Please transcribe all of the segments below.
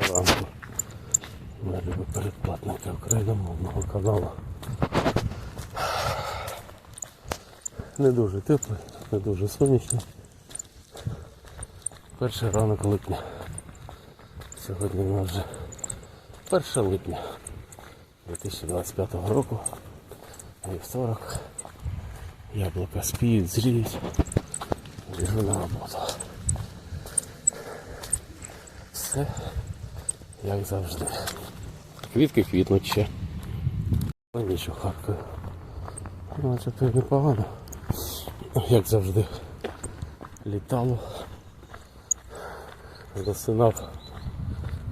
ранку. Ми любі передплатники україномовного каналу. Не дуже теплий, не дуже сонячний. Перший ранок липня. Сьогодні у нас вже 1 липня 2025 року. Вівторок. Яблука спіють, зріють. Біжу на роботу. Все як завжди. Квітки квітнуть ще. Але нічого харкою. Ну, непогано. Як завжди. Літало. Засинав.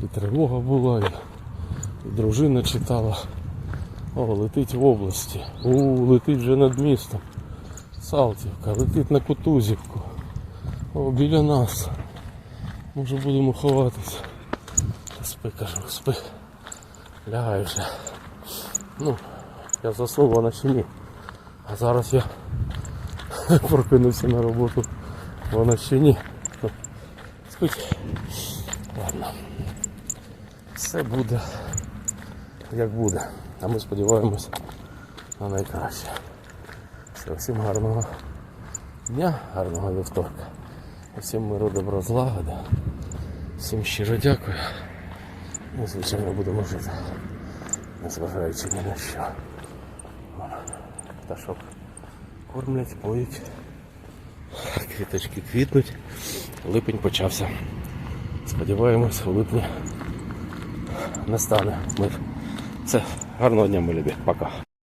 І тривога була, і, і дружина читала. О, летить в області. У, летить вже над містом. Салтівка, летить на Кутузівку. О, біля нас. Може будемо ховатися. Спи, кажу, спи. Лягай вже. Ну, я заснув, вона ще ні. А зараз я прокинувся на роботу. Вона ще ні. Спить. Ладно. Все буде як буде. А ми сподіваємось на найкраще. Все, всім гарного дня, гарного вівторка. Всім миру, добро, злагоди. Всім щиро дякую. Ми, звичайно, будемо жити. Незважаючи ні на що. Пташок кормлять, поють. Квіточки квітнуть. Липень почався. Сподіваємось, у липні настане мир. Все, гарного дня, ми любі. Пока.